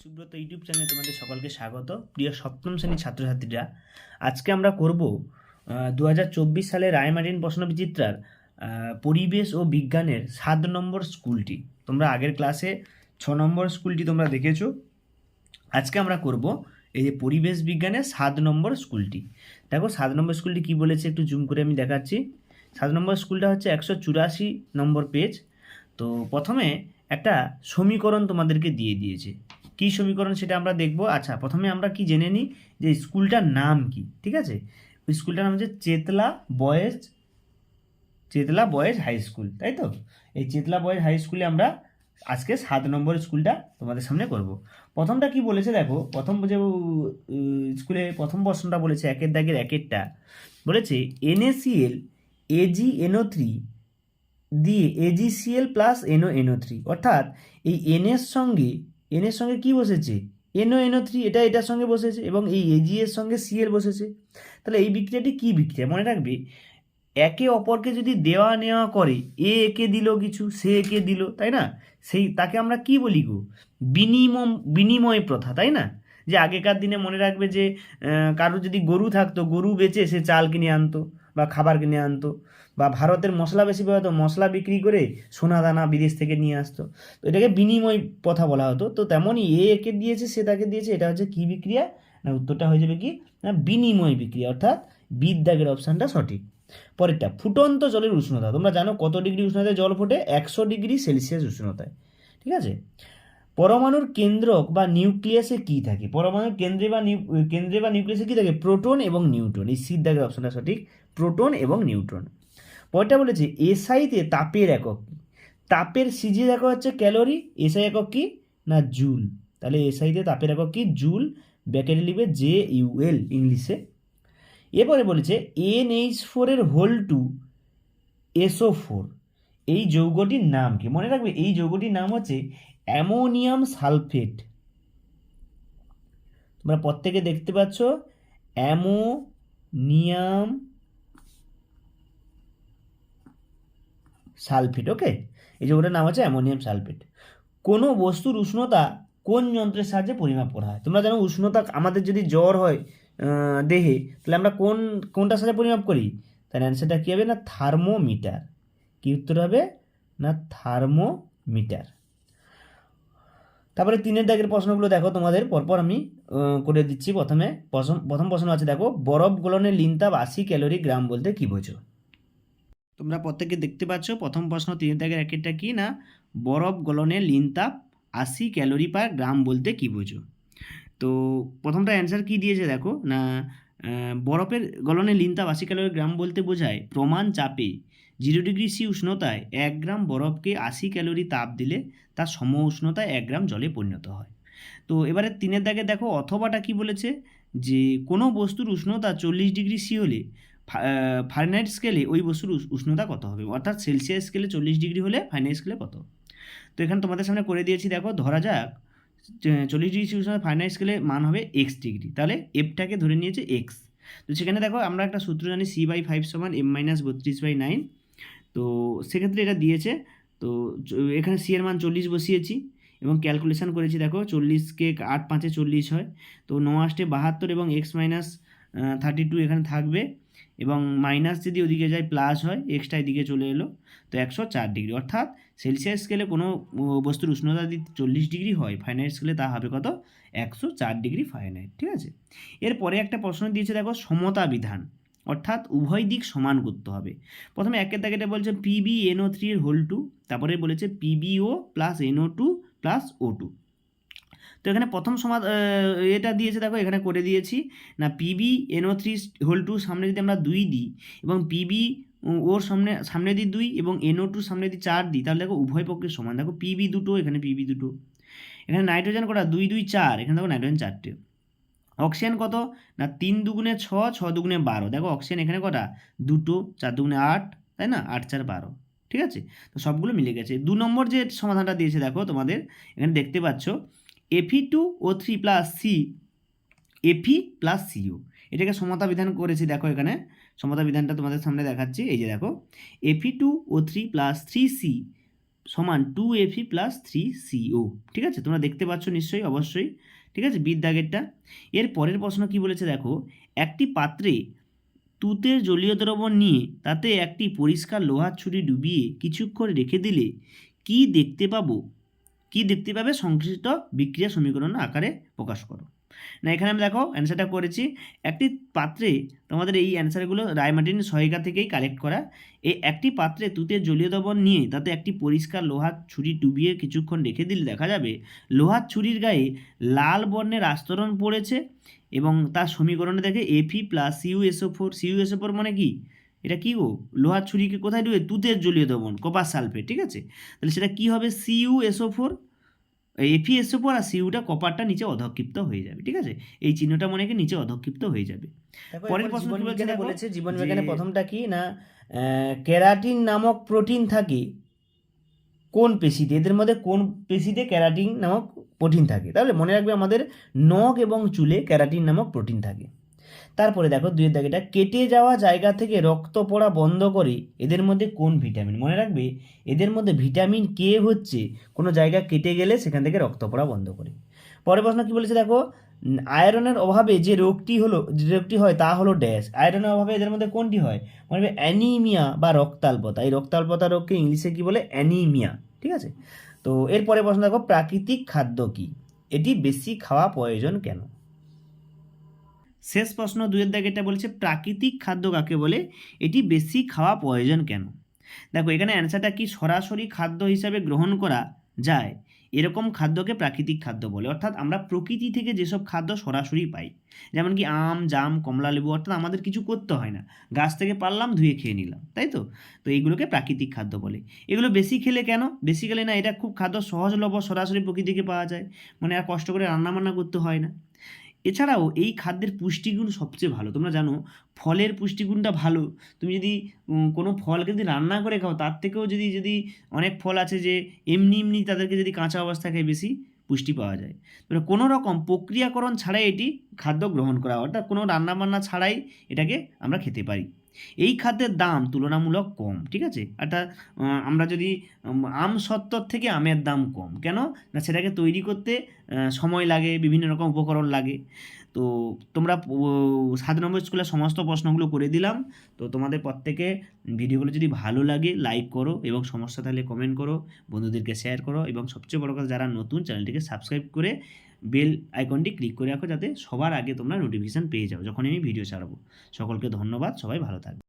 Subrata YouTube চ্যানেলে তোমাদের সকলকে স্বাগত। প্রিয় সপ্তম শ্রেণির ছাত্রছাত্রীরা, আজকে আমরা করব দু হাজার চব্বিশ সালে রায়মার্টিন প্রশ্নবিচিত্রার পরিবেশ ও বিজ্ঞানের সাত নম্বর স্কুলটি। তোমরা আগের ক্লাসে ছ নম্বর স্কুলটি তোমরা দেখেছ। আজকে আমরা করব এই যে পরিবেশ বিজ্ঞানের সাত নম্বর স্কুলটি। দেখো, সাত নম্বর স্কুলটি কি বলেছে? একটু জুম করে আমি দেখাচ্ছি। সাত নম্বর স্কুলটা হচ্ছে একশো চুরাশি নম্বর পেজ। তো প্রথমে একটা সমীকরণ তোমাদেরকে দিয়ে দিয়েছে। কী সমীকরণ সেটা আমরা দেখব। আচ্ছা প্রথমে আমরা কি জেনে নিই যে স্কুলটার নাম কি, ঠিক আছে? স্কুলটার নাম হচ্ছে Chetla boys Chetla boys high school, তাই তো? এই চেতলা বয়েজ হাই স্কুলে আমরা আজকে সাত নম্বর স্কুলটা তোমাদের সামনে করব। প্রথমটা কি বলেছে দেখো, প্রথম যে স্কুলে প্রথম প্রশ্নটা বলেছে একের দাগের একেরটা। বলেছে এনএসিএল এজি এনও থ্রি দিয়ে AGCL plus NO NO three, অর্থাৎ এই এনের সঙ্গে এনের সঙ্গে কি বসেছে? এনও এনও থ্রি এটা এটার সঙ্গে বসেছে এবং এই এজি এর সঙ্গে সিএল বসেছে। তাহলে এই বিক্রিয়াটি কি বিক্রিয়া? মনে রাখবে একে অপরকে যদি দেওয়া নেওয়া করে এ একে দিল কিছু সে একে দিল তাই না? সেই তাকে আমরা কি বলি গো? বিনিময় বিনিময় প্রথা তাই না? যে আগেকার দিনে মনে রাখবে যে আহ, কারও যদি গরু থাকতো গরু বেচে সে চাল কিনে আনতো। বা খাবার কিনে আনতো বা ভারতের মশলা বেশি হতো মশলা বিক্রি করে সোনা দানা বিদেশ থেকে নিয়ে আসতো। তো এটাকে বিনিময় প্রথা বলা হতো। তো তেমনই এ একে দিয়েছে, সে তাকে দিয়েছে, এটা হচ্ছে কী বিক্রিয়া? না, উত্তরটা হয়ে যাবে কি? না, বিনিময় বিক্রিয়া, অর্থাৎ বিদ্যাগের অপশানটা সঠিক। পরেরটা, ফুটন্ত জলের উষ্ণতা। তোমরা জানো কত ডিগ্রি উষ্ণতায় জল ফোটে? একশো ডিগ্রি সেলসিয়াস উষ্ণতায়। ঠিক আছে? পরমাণুর কেন্দ্রক বা নিউক্লিয়াসে কি থাকে? পরমাণুর কেন্দ্রে বা কেন্দ্রে বা নিউক্লিয়াসে কি থাকে? প্রোটন এবং নিউট্রন। এই সির দাগের অপশনটা সঠিক। প্রোটন এবং নিউট্রন। পরেরটা বলেছে এসআইতে তাপের একক কি? তাপের সিজি একক হচ্ছে ক্যালোরি, এসআই একক কি? না, জুল। তাহলে এসআইতে তাপের একক কি? জুল, ব্যাকেটে লিখবে জে ইউএল ইংলিশে। এরপরে বলেছে, এন এইচ ফোরের হোল টু এসও ফোর। এই যৌগটির নাম কি? মনে রাখবে, এই যৌগটির নাম হচ্ছে অ্যামোনিয়াম সালফেট। তোমরা প্রত্যেকে দেখতে পাচ্ছ, অ্যামোনিয়াম সালফেট, ওকে? এই যে ওটার নাম হচ্ছে অ্যামোনিয়াম সালফেট। কোনো বস্তুর উষ্ণতা কোন যন্ত্রের সাহায্যে পরিমাপ করা হয়? তোমরা জানো উষ্ণতা আমাদের যদি জ্বর হয় দেহে, তাহলে আমরা কোন, কোনটার সাথে পরিমাপ করি? তার অ্যান্সারটা কী হবে না? থার্মোমিটার কী উত্তর হবে? না থার্মোমিটার তারপরে তিনের দাগের প্রশ্নগুলো দেখো তোমাদের, পরপর আমি করে দিচ্ছি প্রথমে। প্রথম প্রশ্ন আছে, দেখো, বরফ গলনের লিনতাপ আশি ক্যালোরি গ্রাম বলতে কী বোঝো? তোমরা প্রত্যেকে দেখতে পাচ্ছ, প্রথম প্রশ্ন তিনের দাগের একেরটা কি না? বরফ গলনের লিনতাপ আশি ক্যালোরি পার গ্রাম বলতে কী বোঝো? তো প্রথমটা অ্যান্সার কি দিয়েছে দেখো, না বরফের গলনে লিনতাপ আশি ক্যালোরি গ্রাম বলতে বোঝায় প্রমাণ চাপে। জিরো ডিগ্রি সি উষ্ণতায় এক গ্রাম বরফকে আশি ক্যালোরি তাপ দিলে তার সম উষ্ণতায় এক গ্রাম জলে পরিণত হয়। তো এবারে তিনের দাগে দেখো, অথবাটা কি বলেছে? যে কোনো বস্তুর উষ্ণতা চল্লিশ ডিগ্রি সি হলে ফারেনহাইট স্কেলে ওই বস্তুর উষ- উষ্ণতা কত হবে? অর্থাৎ সেলসিয়াস স্কেলে চল্লিশ ডিগ্রি হলে ফারেনহাইট স্কেলে কত? তো এখানে তোমাদের সামনে করে দিয়েছি, দেখো, ধরা যাক চল্লিশ ডিগ্রি সি উষ্ণতা ফারেনহাইট স্কেলে মান হবে এক্স ডিগ্রি তাহলে এফটাকে ধরে নিয়েছে এক্স তো সেখানে দেখো, আমরা একটা সূত্র জানি সি বাই ফাইভ সমান এম মাইনাস বত্রিশ বাই নাইন তো সেক্ষেত্রে এটা দিয়েছে। তো এখানে সি এর মান চল্লিশ বসিয়েছি এবং ক্যালকুলেশন করেছি, দেখো চল্লিশকে আট পাঁচে চল্লিশ হয়। তো ন আষ্টে বাহাত্তর এবং এক্স মাইনাস থার্টি টু এখানে থাকবে এবং মাইনাস যদি ওদিকে যায় প্লাস হয় এক্সটা এদিকে চলে এলো, তো একশো চার ডিগ্রি অর্থাৎ সেলসিয়াস স্কেলে কোনো বস্তুর উষ্ণতা যদি চল্লিশ ডিগ্রি হয় ফাইনাইট স্কেলে তা হবে কত? একশো চার ডিগ্রি ফাইনাইট ঠিক আছে? এরপরে একটা প্রশ্ন দিয়েছে, দেখো সমতা বিধান। অর্থাৎ উভয় দিক সমান করতে হবে। প্রথমে একের দাগেটা বলছে পিবি এনও থ্রি এর হোল টু তারপরে বলেছে PBO plus NO two plus O two তো এখানে প্রথম আহ, এটা দিয়েছে দেখো এখানে করে দিয়েছি। না PB NO three whole two সামনে যদি আমরা দুই দিই এবং পিবি ওর সামনে সামনে দিই দুই এবং এনও টু সামনে দিই চার দিই তাহলে দেখো উভয় পক্ষের সমান। দেখো পিবি দুটো এখানে পিবি দুটো। এখানে নাইট্রোজেন কটা? দুই দুই চার। এখানে দেখো নাইট্রোজেন চারটে। অক্সিজেন কত? না, তিন দুগুণে ছ ছ দুগুণে বারো। দেখো, অক্সিজেন এখানে কটা? দুটো, চার দুগুণে আট, তাই না? আট, চার, বারো। ঠিক আছে? তো সবগুলো মিলে গেছে। দু নম্বর যে সমাধানটা দিয়েছে, দেখো তোমাদের, এখানে দেখতে পাচ্ছ FE two O three plus C FE plus CO এটাকে সমতা বিধান করেছি, দেখো এখানে। সমতা বিধানটা তোমাদের সামনে দেখাচ্ছি। এই যে দেখো FE two O three plus three C সমান two FE plus three CO ঠিক আছে? তোমরা দেখতে পাচ্ছ নিশ্চয়ই, অবশ্যই। ঠিক আছে? বিদ্যাগেরটা এর পরের প্রশ্ন কি বলেছে দেখো? একটি পাত্রে তুতের জলীয় দ্রবণ নিয়ে তাতে একটি পরিষ্কার লোহার ছুরি ডুবিয়ে কিছুক্ষণ রেখে দিলে কি দেখতে পাবো? কি দেখতে পাবে? সংশ্লিষ্ট বিক্রিয়া সমীকরণ আকারে প্রকাশ করো। না, এখানে আমি দেখো অ্যান্সারটা করেছি। একটি পাত্রে তোমাদের এই অ্যান্সারগুলো রায়মার্টিন সহায়িকা থেকেই কালেক্ট করা। এই একটি পাত্রে তুতের জলীয় দ্রবণ নিয়ে তাতে একটি পরিষ্কার লোহার ছুরি ডুবিয়ে কিছুক্ষণ রেখে দিলে দেখা যাবে, লোহার ছুরির গায়ে লাল বর্ণের আস্তরণ পড়েছে এবং তার সমীকরণে দেখে FE plus CUSO four CUSO four মানে কি? এটা কী গো? লোহার ছুরিকে কোথায় ডুবে? তুতের জলীয় দ্রবণ কপার সালফেট ঠিক আছে? তাহলে সেটা কি হবে? CUSO four FE SO four আর সিইউটা কপারটা নিচে অধক্ষিপ্ত হয়ে যাবে ঠিক আছে? এই চিহ্নটা মনে নিচে অধক্ষিপ্ত হয়ে যাবে। পরের প্রশ্ন বলছে বলেছে জীবন বিজ্ঞানে প্রথমটা কি না কেরাটিন ক্যারাটিন নামক প্রোটিন থাকে। কোন পেশিতে? এদের মধ্যে কোন পেশিতে ক্যারাটিন নামক প্রোটিন থাকে? তাহলে মনে রাখবে আমাদের নখ এবং চুলে ক্যারাটিন নামক প্রোটিন থাকে। তারপরে দেখো দুইয়ের দাগেটা কেটে যাওয়া জায়গা থেকে রক্ত পড়া বন্ধ করে এদের মধ্যে কোন ভিটামিন? মনে রাখবে, এদের মধ্যে ভিটামিন কে হচ্ছে কোনো জায়গা কেটে গেলে সেখান থেকে রক্ত পড়া বন্ধ করে। পরের প্রশ্ন কী বলেছে দেখো? আয়রনের অভাবে যে রোগটি হলো, যে রোগটি হয় তা হলো ড্যাশ। আয়রনের অভাবে এদের মধ্যে কোনটি হয়? মনে রাখবে অ্যানিমিয়া বা রক্তাল্পতা। এই রক্তাল্পতা রোগকে ইংলিশে কি বলে? অ্যানিমিয়া। ঠিক আছে? তো এরপরে প্রশ্ন দেখো, প্রাকৃতিক খাদ্য কি? এটি বেশি খাওয়া প্রয়োজন কেন? শেষ প্রশ্ন দুয়ের দাগে এটা বলেছে, প্রাকৃতিক খাদ্য কাকে বলে? এটি বেশি খাওয়া প্রয়োজন কেন? দেখো, এখানে অ্যান্সারটা কি সরাসরি খাদ্য হিসাবে গ্রহণ করা যায়? এরকম খাদ্যকে প্রাকৃতিক খাদ্য বলে। অর্থাৎ আমরা প্রকৃতি থেকে যেসব খাদ্য সরাসরি পাই, যেমন কি আম, জাম, কমলা লেবু, অর্থাৎ আমাদের কিছু করতে হয় না। গাছ থেকে পারলাম, ধুয়ে খেয়ে নিলাম, তাই তো? তো এইগুলোকে প্রাকৃতিক খাদ্য বলে। এগুলো বেশি খেলে কেন? বেশি খেলে না, এটা খুব খাদ্য সহজলভ্য সরাসরি প্রকৃতিকে পাওয়া যায়। মানে আর কষ্ট করে রান্নাবান্না করতে হয় না। এছাড়াও এই খাদ্যের পুষ্টিগুণ সবচেয়ে ভালো। তোমরা জানো, ফলের পুষ্টিগুণটা ভালো। তুমি যদি কোনো ফলকে যদি রান্না করে খাও, তার থেকেও যদি যদি অনেক ফল আছে যে এমনি এমনি তাদেরকে যদি কাঁচা অবস্থা খায় বেশি পুষ্টি পাওয়া যায়। তবে কোনো রকম প্রক্রিয়াকরণ ছাড়াই এটি খাদ্য গ্রহণ করা। অর্থাৎ কোনো রান্নাবান্না ছাড়াই এটাকে আমরা খেতে পারি। এই খাদ্যের দাম তুলনামূলক কম ঠিক আছে? আহ, আমরা যদি আম সত্তর থেকে আমের দাম কম কেন? না সেটাকে তৈরি করতে সময় লাগে বিভিন্ন রকম উপকরণ লাগে। তো তোমরা সাত নম্বর স্কুলের সমস্ত প্রশ্নগুলো করে দিলাম। তো তোমাদের প্রত্যেকে ভিডিওগুলো যদি ভালো লাগে লাইক করো এবং সমস্যা থাকলে কমেন্ট করো বন্ধুদেরকে শেয়ার করো এবং সবচেয়ে বড় কথা যারা নতুন চ্যানেলটিকে সাবস্ক্রাইব করে বেল আইকনটি ক্লিক করে রাখো যাতে সবার আগে তোমরা নোটিফিকেশান পেয়ে যাও যখন আমি ভিডিও ছাড়বো। সকলকে ধন্যবাদ, সবাই ভালো থাকবে।